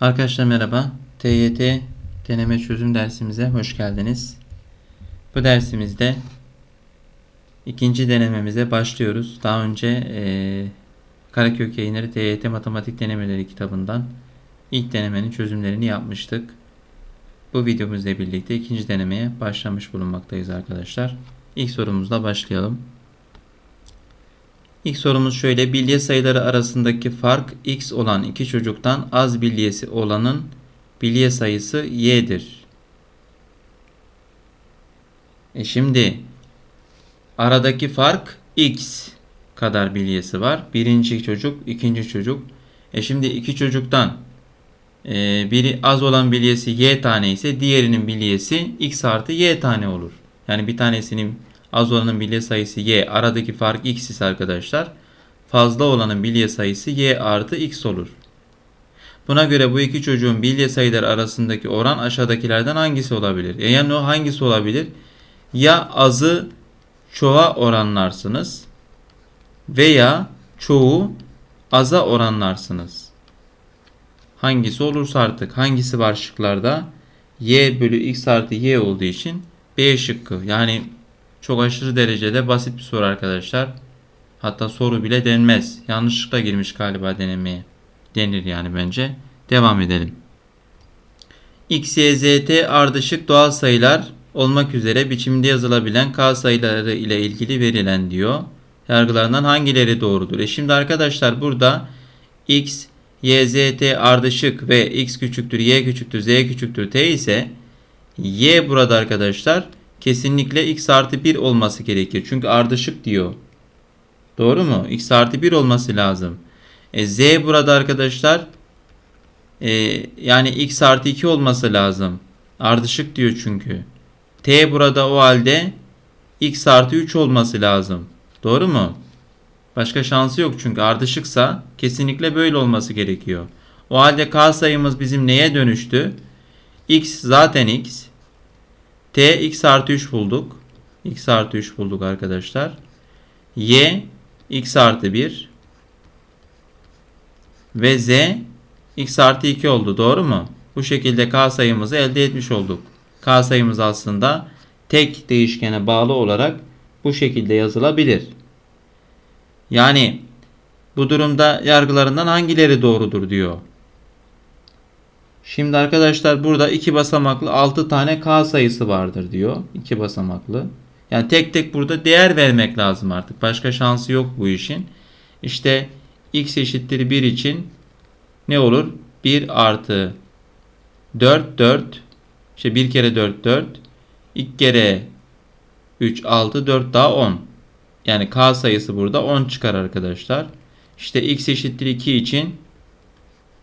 Arkadaşlar merhaba. TYT deneme çözüm dersimize hoş geldiniz. Bu dersimizde ikinci denememize başlıyoruz. Daha önce eee Karakök Yayınları TYT Matematik Denemeleri kitabından ilk denemenin çözümlerini yapmıştık. Bu videomuzla birlikte ikinci denemeye başlamış bulunmaktayız arkadaşlar. İlk sorumuzla başlayalım. İlk sorumuz şöyle. Bilye sayıları arasındaki fark x olan iki çocuktan az bilyesi olanın bilye sayısı y'dir. E şimdi aradaki fark x kadar bilyesi var. Birinci çocuk, ikinci çocuk. E şimdi iki çocuktan e, biri az olan bilyesi y tane ise diğerinin bilyesi x artı y tane olur. Yani bir tanesinin az olanın bilye sayısı y. Aradaki fark x ise arkadaşlar fazla olanın bilye sayısı y artı x olur. Buna göre bu iki çocuğun bilye sayıları arasındaki oran aşağıdakilerden hangisi olabilir? E yani o hangisi olabilir? Ya azı çoğa oranlarsınız veya çoğu aza oranlarsınız. Hangisi olursa artık hangisi var şıklarda? Y bölü x artı y olduğu için B şıkkı. Yani çok aşırı derecede basit bir soru arkadaşlar. Hatta soru bile denmez. Yanlışlıkla girmiş galiba denemeye. Denir yani bence. Devam edelim. X, Y, Z, T ardışık doğal sayılar olmak üzere biçimde yazılabilen K sayıları ile ilgili verilen diyor. Yargılarından hangileri doğrudur? E şimdi arkadaşlar burada X, Y, Z, T ardışık ve X küçüktür, Y küçüktür, Z küçüktür, T ise Y burada arkadaşlar kesinlikle X artı 1 olması gerekir. Çünkü ardışık diyor. Doğru mu? X artı 1 olması lazım. E, Z burada arkadaşlar e, yani X artı 2 olması lazım. Ardışık diyor çünkü. T burada o halde X artı 3 olması lazım. Doğru mu? Başka şansı yok çünkü ardışıksa kesinlikle böyle olması gerekiyor. O halde K sayımız bizim neye dönüştü? X zaten X. T X artı 3 bulduk. X artı 3 bulduk arkadaşlar. Y x artı 1 ve z x artı 2 oldu. Doğru mu? Bu şekilde k sayımızı elde etmiş olduk. K sayımız aslında tek değişkene bağlı olarak bu şekilde yazılabilir. Yani bu durumda yargılarından hangileri doğrudur diyor. Şimdi arkadaşlar burada iki basamaklı 6 tane k sayısı vardır diyor. 2 basamaklı. Yani tek tek burada değer vermek lazım artık. Başka şansı yok bu işin. İşte x eşittir 1 için ne olur? 1 artı 4 4 işte 1 kere 4 4 2 kere 3 6 4 daha 10. Yani k sayısı burada 10 çıkar arkadaşlar. İşte x eşittir 2 için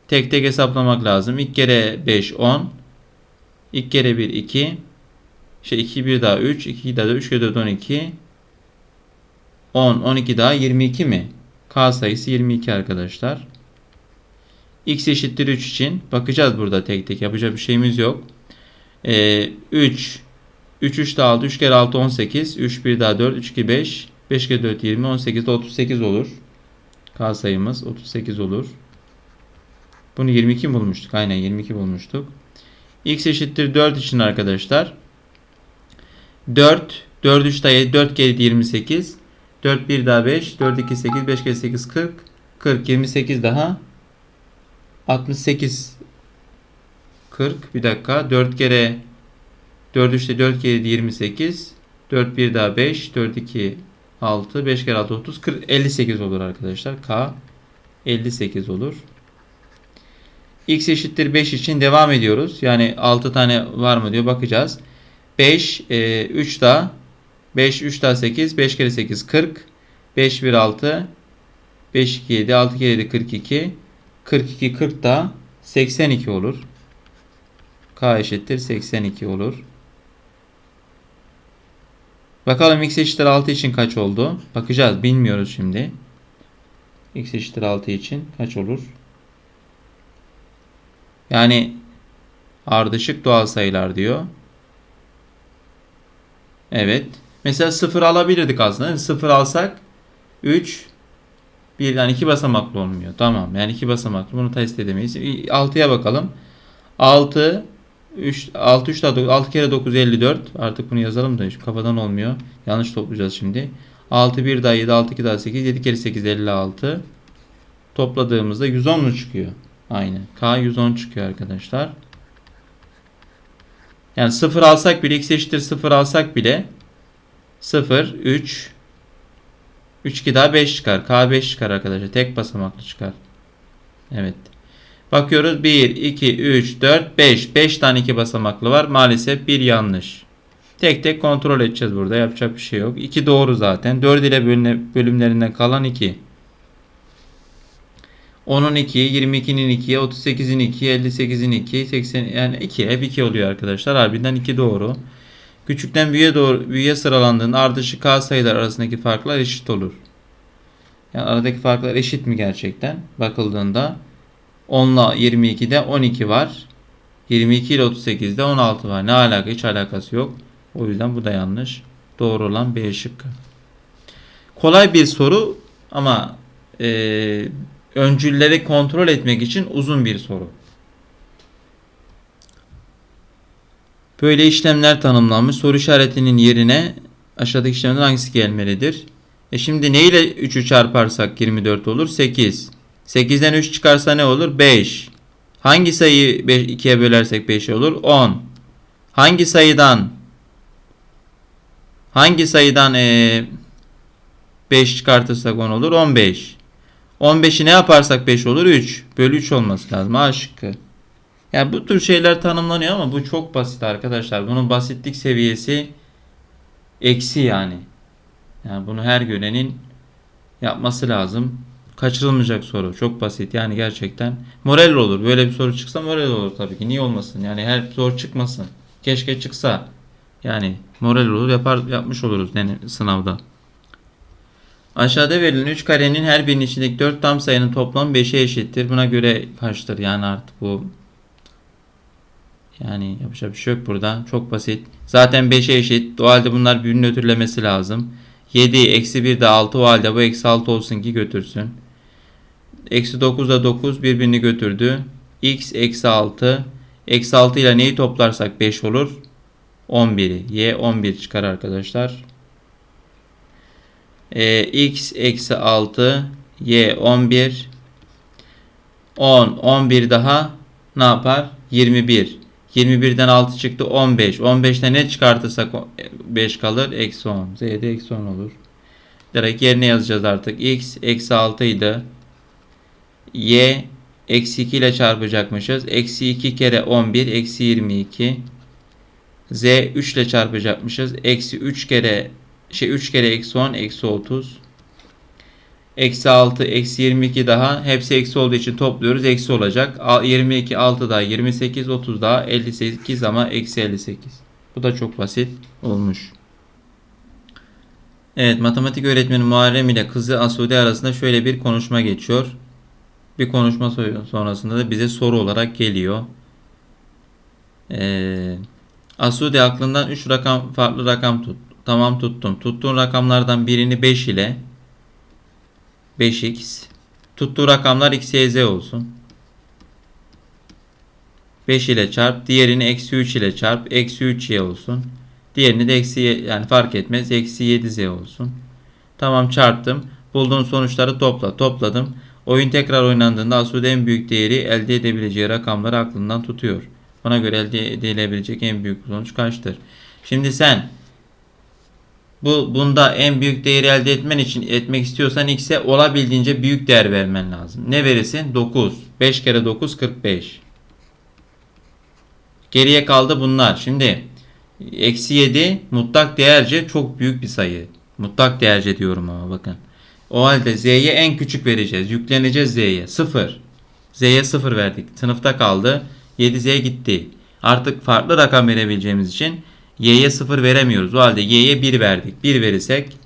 tek tek hesaplamak lazım. 2 kere 5 10. 2 kere 1 2. İşte 2 1 daha 3. 2 daha 3 4 12. 10 12 daha 22 mi? K sayısı 22 arkadaşlar. X eşittir 3 için bakacağız burada tek tek yapacak bir şeyimiz yok. Ee, 3 3 3 daha 6 3 kere 6 18 3 1 daha 4 3 2 5 5 kere 4 20 18 de 38 olur. K sayımız 38 olur. Bunu 22 bulmuştuk. Aynen 22 bulmuştuk. X eşittir 4 için arkadaşlar 4. 4 3 daha 7. 4 kere 28. 4 1 daha 5. 4 2 8. 5 kere 8 40. 40 28 daha 68 40 bir dakika 4 kere 4 3'te 4 kere 28 4 1 daha 5 4 2 6 5 kere 6 30 40 58 olur arkadaşlar K 58 olur X eşittir 5 için devam ediyoruz yani 6 tane var mı diyor bakacağız 5 e, 3 daha 5 3 daha 8 5 kere 8 40 5 1 6 5 2 7 6 kere 7 42 42 40 da 82 olur. K eşittir 82 olur. Bakalım x eşittir 6 için kaç oldu? Bakacağız. Bilmiyoruz şimdi. x eşittir 6 için kaç olur? Yani ardışık doğal sayılar diyor. Evet. Mesela 0 alabilirdik aslında. 0 alsak 3 Birden iki basamaklı olmuyor. Tamam. Yani iki basamaklı. Bunu test edemeyiz. 6'ya bakalım. 6 3 6 3 daha 6 kere 9 54. Artık bunu yazalım da şu kafadan olmuyor. Yanlış toplayacağız şimdi. 6 1 daha 7 6 2 daha 8 7 kere 8 56. Topladığımızda 110 mu çıkıyor? Aynen. K 110 çıkıyor arkadaşlar. Yani 0 alsak bile x eşittir 0 alsak bile 0 3 3 2 daha 5 çıkar. K 5 çıkar arkadaşlar. Tek basamaklı çıkar. Evet. Bakıyoruz 1, 2, 3, 4, 5. 5 tane 2 basamaklı var. Maalesef bir yanlış. Tek tek kontrol edeceğiz burada. Yapacak bir şey yok. 2 doğru zaten. 4 ile bölümlerinden kalan 2. 10'un 2, 22'nin 2, 38'in 2, 58'in 2, 80 yani 2 hep 2 oluyor arkadaşlar. Harbiden 2 doğru. Küçükten büyüğe doğru büyüğe sıralandığında ardışık k sayılar arasındaki farklar eşit olur. Yani aradaki farklar eşit mi gerçekten? Bakıldığında 10 ile 22'de 12 var. 22 ile 38'de 16 var. Ne alaka? Hiç alakası yok. O yüzden bu da yanlış. Doğru olan B şıkkı. Kolay bir soru ama e, öncülleri kontrol etmek için uzun bir soru. Böyle işlemler tanımlanmış. Soru işaretinin yerine aşağıdaki işlemden hangisi gelmelidir? E şimdi ne ile 3'ü çarparsak 24 olur? 8. 8'den 3 çıkarsa ne olur? 5. Hangi sayıyı 2'ye bölersek 5 olur? 10. Hangi sayıdan hangi sayıdan e, 5 çıkartırsak 10 olur? 15. 15'i ne yaparsak 5 olur? 3. Bölü 3 olması lazım. A şıkkı. Yani bu tür şeyler tanımlanıyor ama bu çok basit arkadaşlar. Bunun basitlik seviyesi eksi yani. Yani bunu her görenin yapması lazım. Kaçırılmayacak soru. Çok basit yani gerçekten. Moral olur. Böyle bir soru çıksa moral olur tabii ki. Niye olmasın? Yani her soru çıkmasın. Keşke çıksa. Yani moral olur. Yapar yapmış oluruz yani sınavda. Aşağıda verilen 3 karenin her birinin içindeki 4 tam sayının toplamı 5'e eşittir. Buna göre kaçtır? Yani artık bu yani yapacak bir şey yok burada. Çok basit. Zaten 5'e eşit. O halde bunlar birbirini ötürlemesi lazım. 7 eksi 1 de 6 o halde bu eksi 6 olsun ki götürsün. Eksi 9 da 9 birbirini götürdü. X eksi 6. Eksi 6 ile neyi toplarsak 5 olur. 11'i. Y 11 çıkar arkadaşlar. Ee, X eksi 6. Y 11. 10. 11 daha ne yapar? 21. 21'den 6 çıktı 15. 15'te ne çıkartırsak 5 kalır. Eksi 10. Z'de eksi 10 olur. Direkt yerine yazacağız artık. X eksi 6 idi. Y eksi 2 ile çarpacakmışız. Eksi 2 kere 11 eksi 22. Z 3 ile çarpacakmışız. Eksi 3 kere şey 3 kere eksi 10 eksi 30. Eksi 6 eksi 22 daha hepsi eksi olduğu için topluyoruz. Eksi olacak. 22 6 daha 28 30 daha 58 ama eksi 58. Bu da çok basit olmuş. Evet matematik öğretmeni Muharrem ile kızı Asude arasında şöyle bir konuşma geçiyor. Bir konuşma sonrasında da bize soru olarak geliyor. Ee, Asude aklından 3 rakam farklı rakam tut. Tamam tuttum. Tuttuğun rakamlardan birini 5 ile 5x. Tuttuğu rakamlar x, y, z olsun. 5 ile çarp. Diğerini eksi 3 ile çarp. Eksi 3y olsun. Diğerini de eksi yani fark etmez. Eksi 7z olsun. Tamam çarptım. Bulduğun sonuçları topla. Topladım. Oyun tekrar oynandığında Asude en büyük değeri elde edebileceği rakamları aklından tutuyor. Buna göre elde edilebilecek en büyük sonuç kaçtır? Şimdi sen bu bunda en büyük değeri elde etmen için etmek istiyorsan x'e olabildiğince büyük değer vermen lazım. Ne verirsin? 9. 5 kere 9 45. Geriye kaldı bunlar. Şimdi eksi 7 mutlak değerce çok büyük bir sayı. Mutlak değerce diyorum ama bakın. O halde z'ye en küçük vereceğiz. Yükleneceğiz z'ye. 0. Z'ye 0 verdik. Sınıfta kaldı. 7z gitti. Artık farklı rakam verebileceğimiz için y'ye 0 veremiyoruz. O halde y'ye 1 verdik. 1 verirsek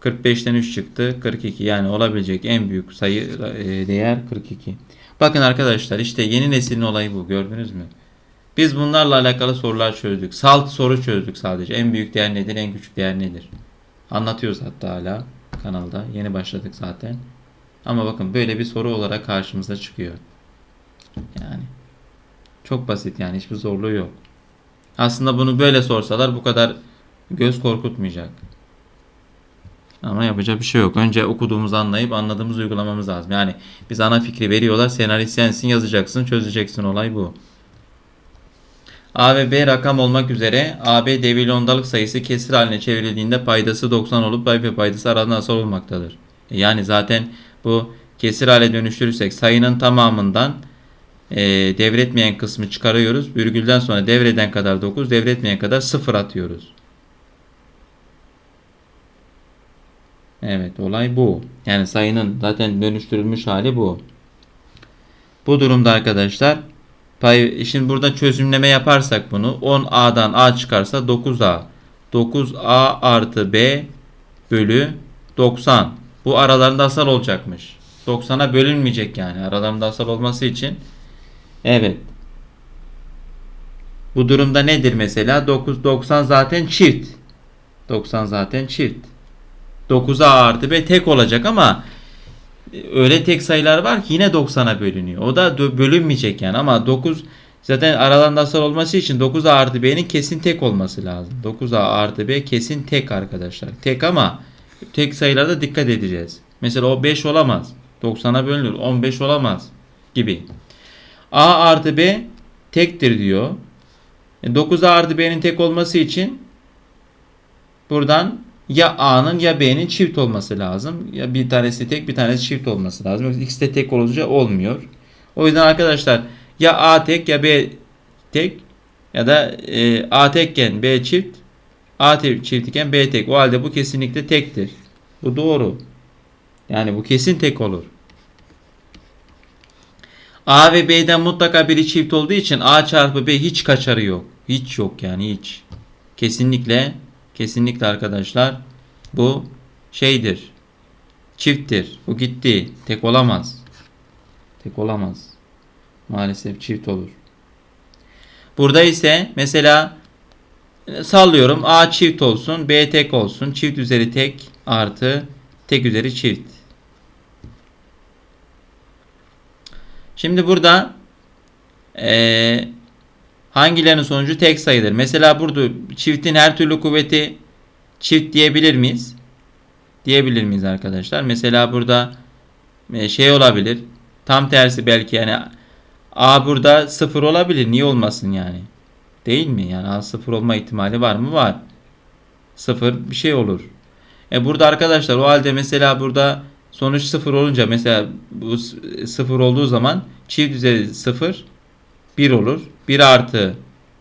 45'ten 3 çıktı. 42 yani olabilecek en büyük sayı e, değer 42. Bakın arkadaşlar işte yeni neslin olayı bu gördünüz mü? Biz bunlarla alakalı sorular çözdük. Salt soru çözdük sadece. En büyük değer nedir? En küçük değer nedir? Anlatıyoruz hatta hala. kanalda. Yeni başladık zaten. Ama bakın böyle bir soru olarak karşımıza çıkıyor. Yani çok basit yani hiçbir zorluğu yok. Aslında bunu böyle sorsalar bu kadar göz korkutmayacak. Ama yapacak bir şey yok. Önce okuduğumuzu anlayıp anladığımız uygulamamız lazım. Yani biz ana fikri veriyorlar. Senarist sensin yazacaksın çözeceksin olay bu. A ve B rakam olmak üzere AB devir ondalık sayısı kesir haline çevrildiğinde paydası 90 olup pay ve paydası aradan asal olmaktadır. E Yani zaten bu kesir hale dönüştürürsek sayının tamamından e, devretmeyen kısmı çıkarıyoruz. Virgülden sonra devreden kadar 9, devretmeyen kadar 0 atıyoruz. Evet olay bu. Yani sayının zaten dönüştürülmüş hali bu. Bu durumda arkadaşlar pay şimdi burada çözümleme yaparsak bunu 10A'dan A çıkarsa 9A. 9A artı B bölü 90. Bu aralarında asal olacakmış. 90'a bölünmeyecek yani. Aralarında asal olması için. Evet. Bu durumda nedir mesela? 9 90 zaten çift. 90 zaten çift. 9'a artı B tek olacak ama öyle tek sayılar var ki yine 90'a bölünüyor. O da bölünmeyecek yani ama 9 zaten aralarında asal olması için 9A artı B'nin kesin tek olması lazım. 9A artı B kesin tek arkadaşlar. Tek ama tek sayılarda dikkat edeceğiz. Mesela o 5 olamaz. 90'a bölünür. 15 olamaz gibi. A artı B tektir diyor. E, 9A artı B'nin tek olması için buradan ya A'nın ya B'nin çift olması lazım. Ya bir tanesi tek bir tanesi çift olması lazım. Yoksa ikisi de tek olunca olmuyor. O yüzden arkadaşlar ya A tek ya B tek ya da e, A tekken B çift A te- çift iken B tek. O halde bu kesinlikle tektir. Bu doğru. Yani bu kesin tek olur. A ve B'den mutlaka biri çift olduğu için A çarpı B hiç kaçarı yok. Hiç yok yani hiç. Kesinlikle kesinlikle arkadaşlar bu şeydir. Çifttir. Bu gitti. Tek olamaz. Tek olamaz. Maalesef çift olur. Burada ise mesela e, sallıyorum A çift olsun, B tek olsun. Çift üzeri tek artı tek üzeri çift. Şimdi burada eee hangilerinin sonucu tek sayıdır? Mesela burada çiftin her türlü kuvveti çift diyebilir miyiz? Diyebilir miyiz arkadaşlar? Mesela burada e, şey olabilir. Tam tersi belki yani A burada sıfır olabilir. Niye olmasın yani? Değil mi? Yani A sıfır olma ihtimali var mı? Var. Sıfır bir şey olur. E burada arkadaşlar o halde mesela burada sonuç sıfır olunca mesela bu sıfır olduğu zaman çift üzeri sıfır 1 olur. 1 artı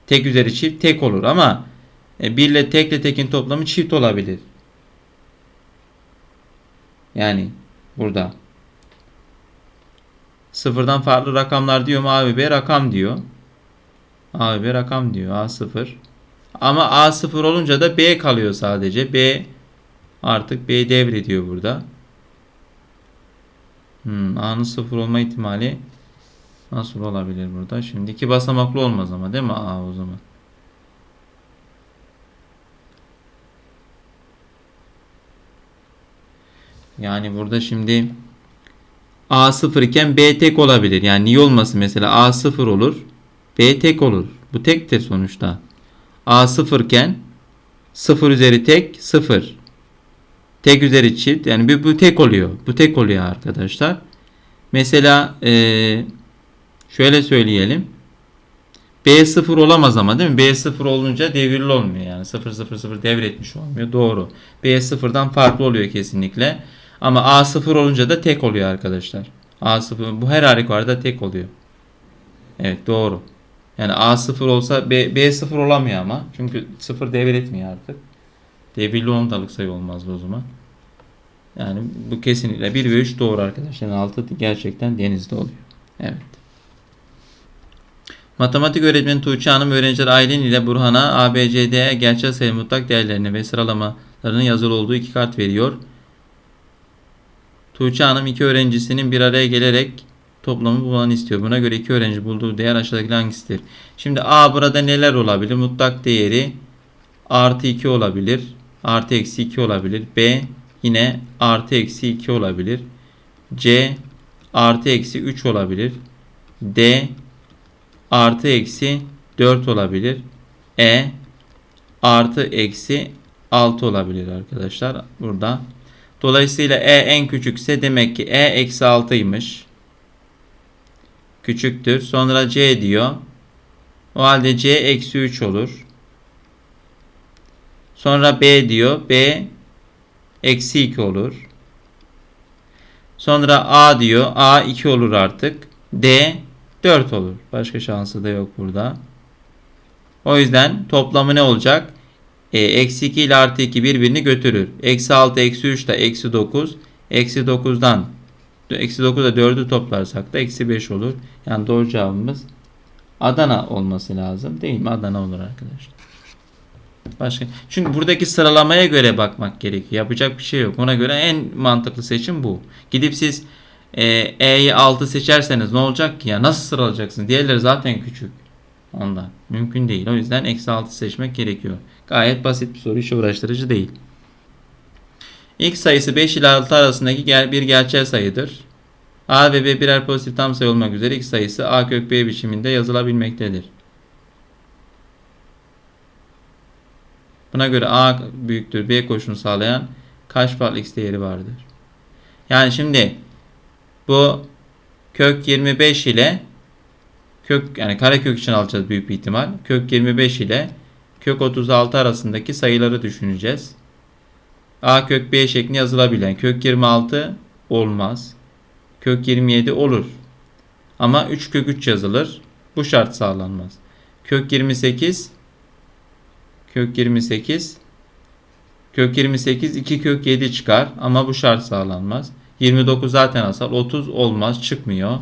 tek üzeri çift tek olur ama 1 ile tek ile tekin toplamı çift olabilir. Yani burada. Sıfırdan farklı rakamlar diyor mu? A ve B rakam diyor. A ve B rakam diyor. A sıfır. Ama A sıfır olunca da B kalıyor sadece. B artık B devrediyor burada. Hmm, A'nın sıfır olma ihtimali Nasıl olabilir burada? Şimdi iki basamaklı olmaz ama değil mi A o zaman? Yani burada şimdi A sıfır iken B tek olabilir. Yani niye olmasın mesela A sıfır olur. B tek olur. Bu tektir sonuçta. A sıfır iken sıfır üzeri tek sıfır. Tek üzeri çift. Yani bu, bu tek oluyor. Bu tek oluyor arkadaşlar. Mesela eee Şöyle söyleyelim. B sıfır olamaz ama değil mi? B sıfır olunca devirli olmuyor yani. 0 0 0 devretmiş olmuyor. Doğru. B sıfırdan farklı oluyor kesinlikle. Ama A sıfır olunca da tek oluyor arkadaşlar. A sıfır bu her halükarda tek oluyor. Evet doğru. Yani A sıfır olsa B, B sıfır olamıyor ama. Çünkü sıfır devretmiyor artık. Devirli ondalık sayı olmaz o zaman. Yani bu kesinlikle 1 ve 3 doğru arkadaşlar. Yani 6 gerçekten denizde oluyor. Evet. Matematik öğretmeni Tuğçe Hanım öğrenciler Aylin ile Burhan'a ABCD'ye gerçel sayı mutlak değerlerini ve sıralamalarının yazılı olduğu iki kart veriyor. Tuğçe Hanım iki öğrencisinin bir araya gelerek toplamı bulmanı istiyor. Buna göre iki öğrenci bulduğu değer aşağıdaki hangisidir? Şimdi A burada neler olabilir? Mutlak değeri artı 2 olabilir. Artı eksi 2 olabilir. B yine artı eksi 2 olabilir. C artı eksi 3 olabilir. D artı eksi 4 olabilir. E artı eksi 6 olabilir arkadaşlar burada. Dolayısıyla E en küçükse demek ki E eksi 6'ymış. Küçüktür. Sonra C diyor. O halde C eksi 3 olur. Sonra B diyor. B eksi 2 olur. Sonra A diyor. A 2 olur artık. D 4 olur. Başka şansı da yok burada. O yüzden toplamı ne olacak? E, eksi 2 ile artı 2 birbirini götürür. Eksi 6 eksi 3 de eksi 9. Eksi 9'dan eksi 9'da 4'ü toplarsak da eksi 5 olur. Yani doğru cevabımız Adana olması lazım. Değil mi? Adana olur arkadaşlar. Başka. Çünkü buradaki sıralamaya göre bakmak gerekiyor. Yapacak bir şey yok. Ona göre en mantıklı seçim bu. Gidip siz e, E'yi 6 seçerseniz ne olacak ki ya? Nasıl sıralayacaksınız? Diğerleri zaten küçük. Ondan. Mümkün değil. O yüzden eksi 6 seçmek gerekiyor. Gayet basit bir soru. Hiç uğraştırıcı değil. X sayısı 5 ile 6 arasındaki bir gerçel sayıdır. A ve B birer pozitif tam sayı olmak üzere X sayısı A kök B biçiminde yazılabilmektedir. Buna göre A büyüktür B koşunu sağlayan kaç farklı X değeri vardır? Yani şimdi bu kök 25 ile kök yani karekök için alacağız büyük bir ihtimal. Kök 25 ile kök 36 arasındaki sayıları düşüneceğiz. A kök B şeklinde yazılabilen kök 26 olmaz. Kök 27 olur. Ama 3 kök 3 yazılır. Bu şart sağlanmaz. Kök 28 kök 28 kök 28 2 kök 7 çıkar ama bu şart sağlanmaz. 29 zaten asal. 30 olmaz çıkmıyor.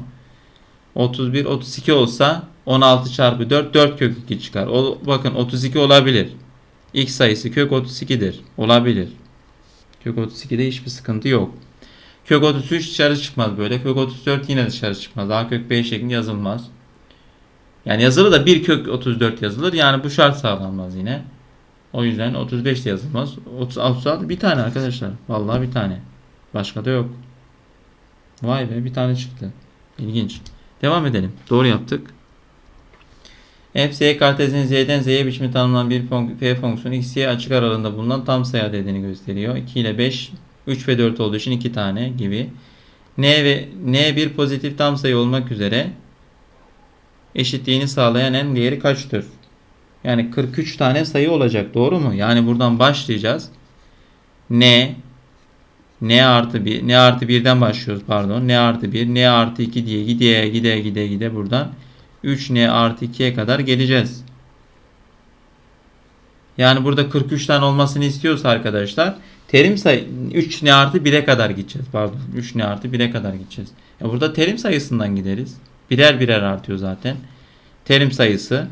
31 32 olsa 16 çarpı 4 4 kök 2 çıkar. O, bakın 32 olabilir. X sayısı kök 32'dir. Olabilir. Kök 32'de hiçbir sıkıntı yok. Kök 33 dışarı çıkmaz böyle. Kök 34 yine dışarı çıkmaz. A kök B şeklinde yazılmaz. Yani yazılı da bir kök 34 yazılır. Yani bu şart sağlanmaz yine. O yüzden 35 de yazılmaz. 30, 36 bir tane arkadaşlar. Vallahi bir tane. Başka da yok. Vay be bir tane çıktı. İlginç. Devam edelim. Doğru yaptık. f z kartezinin z'den z'ye biçimi tanımlanan bir fon- f fonksiyonu x, y açık aralığında bulunan tam sayı adedini gösteriyor. 2 ile 5, 3 ve 4 olduğu için 2 tane gibi. n ve n bir pozitif tam sayı olmak üzere eşitliğini sağlayan en değeri kaçtır? Yani 43 tane sayı olacak. Doğru mu? Yani buradan başlayacağız. n n artı 1 n artı 1'den başlıyoruz pardon. n artı 1 n artı 2 diye gide gide gide gide buradan 3n artı 2'ye kadar geleceğiz. Yani burada 43 tane olmasını istiyorsa arkadaşlar terim sayı 3n artı 1'e kadar gideceğiz. Pardon 3n artı 1'e kadar gideceğiz. E burada terim sayısından gideriz. Birer birer artıyor zaten. Terim sayısı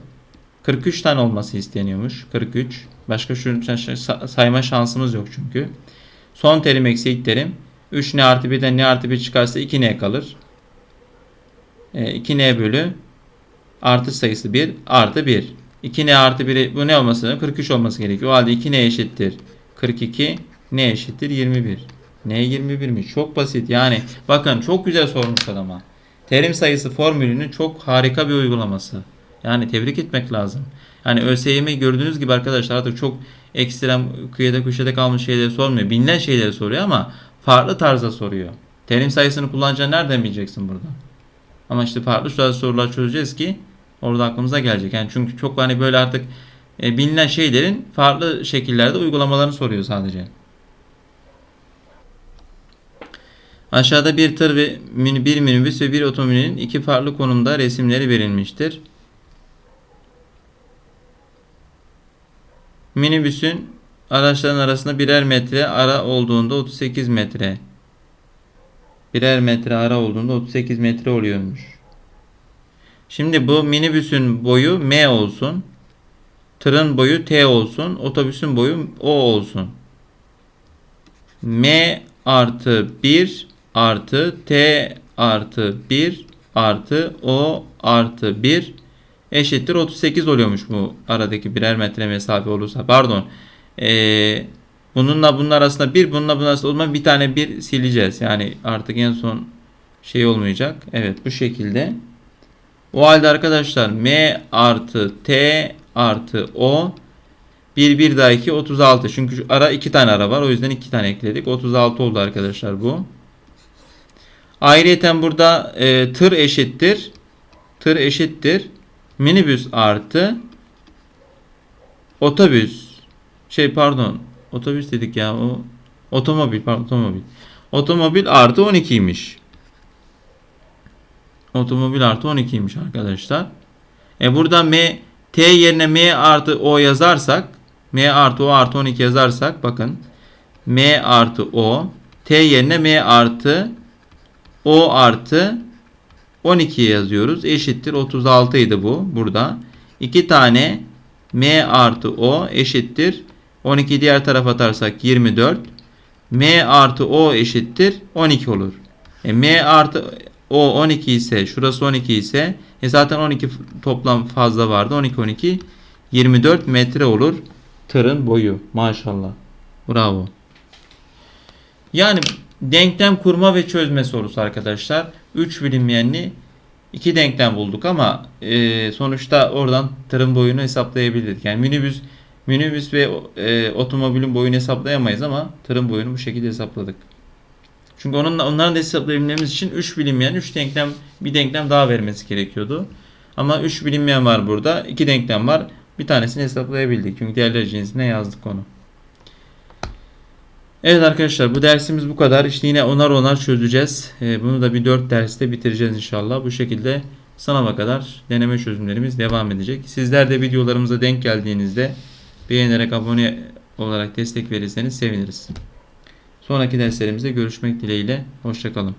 43 tane olması isteniyormuş. 43. Başka şu sa- sayma şansımız yok çünkü. Son terim eksi ilk terim. 3n artı 1'den n artı 1 çıkarsa 2n kalır. E, 2n bölü artı sayısı 1 artı 1. 2n artı 1 bu ne olması lazım? 43 olması gerekiyor. O halde 2n eşittir 42. n eşittir 21. n 21 mi? Çok basit. Yani bakın çok güzel sormuşlar ama. Terim sayısı formülünün çok harika bir uygulaması. Yani tebrik etmek lazım. Yani ÖSYM gördüğünüz gibi arkadaşlar artık çok ekstrem kıyıda köşede kalmış şeyleri sormuyor. Bilinen şeyleri soruyor ama farklı tarzda soruyor. Terim sayısını kullanacağını nereden bileceksin burada? Ama işte farklı sorular çözeceğiz ki orada aklımıza gelecek. Yani çünkü çok hani böyle artık e, bilinen şeylerin farklı şekillerde uygulamalarını soruyor sadece. Aşağıda bir tır ve bir minibüs ve bir otomobilin iki farklı konumda resimleri verilmiştir. Minibüsün araçların arasında birer metre ara olduğunda 38 metre. Birer metre ara olduğunda 38 metre oluyormuş. Şimdi bu minibüsün boyu M olsun. Tırın boyu T olsun. Otobüsün boyu O olsun. M artı 1 artı T artı 1 artı O artı 1 eşittir 38 oluyormuş bu aradaki birer metre mesafe olursa. Pardon. Ee, Bununla bunun arasında bir, bununla bunun arasında o zaman bir tane bir sileceğiz. Yani artık en son şey olmayacak. Evet bu şekilde. O halde arkadaşlar m artı t artı o 1 1 daha 2 36. Çünkü ara iki tane ara var. O yüzden iki tane ekledik. 36 oldu arkadaşlar bu. Ayrıyeten burada e, tır eşittir. Tır eşittir. Minibüs artı otobüs. Şey pardon. Otobüs dedik ya. O otomobil pardon otomobil. Otomobil artı 12'ymiş. Otomobil artı 12'ymiş arkadaşlar. E burada M T yerine M artı O yazarsak M artı O artı 12 yazarsak bakın M artı O T yerine M artı O artı 12 yazıyoruz. Eşittir 36 idi bu burada. 2 tane M artı O eşittir 12 diğer tarafa atarsak 24. M artı O eşittir 12 olur. E, M artı O 12 ise şurası 12 ise e zaten 12 f- toplam fazla vardı. 12 12 24 metre olur tırın boyu. Maşallah. Bravo. Yani denklem kurma ve çözme sorusu arkadaşlar. 3 bilinmeyenli 2 denklem bulduk ama e, sonuçta oradan tırın boyunu hesaplayabilirdik. Yani minibüs minibüs ve e, otomobilin boyunu hesaplayamayız ama tırın boyunu bu şekilde hesapladık. Çünkü onunla onların da hesaplayabilmemiz için 3 bilinmeyen 3 denklem bir denklem daha vermesi gerekiyordu. Ama 3 bilinmeyen var burada. 2 denklem var. Bir tanesini hesaplayabildik. Çünkü diğerleri cinsine yazdık onu. Evet arkadaşlar bu dersimiz bu kadar. İşte yine onar onar çözeceğiz. Ee, bunu da bir 4 derste bitireceğiz inşallah. Bu şekilde sınava kadar deneme çözümlerimiz devam edecek. Sizler de videolarımıza denk geldiğinizde beğenerek abone olarak destek verirseniz seviniriz. Sonraki derslerimizde görüşmek dileğiyle. Hoşçakalın.